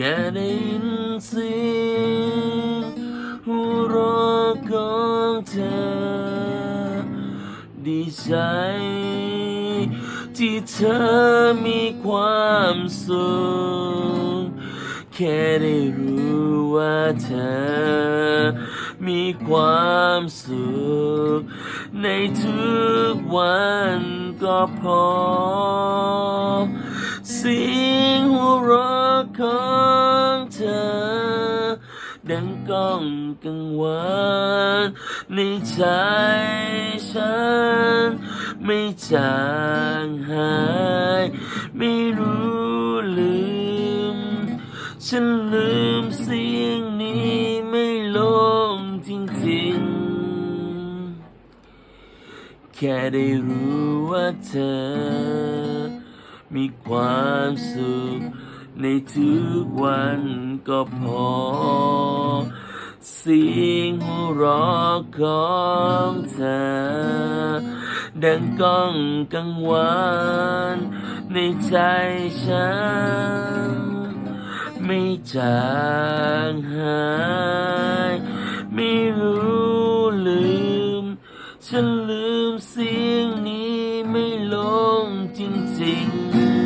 แค่ได้ยินเสียงหัวเราะของเธอ ดีใจที่เธอมีความสุขแค่ได้รู้ว่าเธอ มีความสุขในทุกวันก็พอเสี ดังก้องกังวานในใจฉัน ไม่จางหาย ไม่รู้ลืม ฉันลืมเสียงนี้ไม่ลงจริงๆ แค่ได้รู้ว่าเธอ มีความสุข ในทุกวันก็พอ เสียงหัวเราะของเธอ ดังก้องกังวานในใจฉัน ไม่จางหาย ไม่รู้ลืม ฉันลืมเสียงนี้ไม่ลงจริงๆ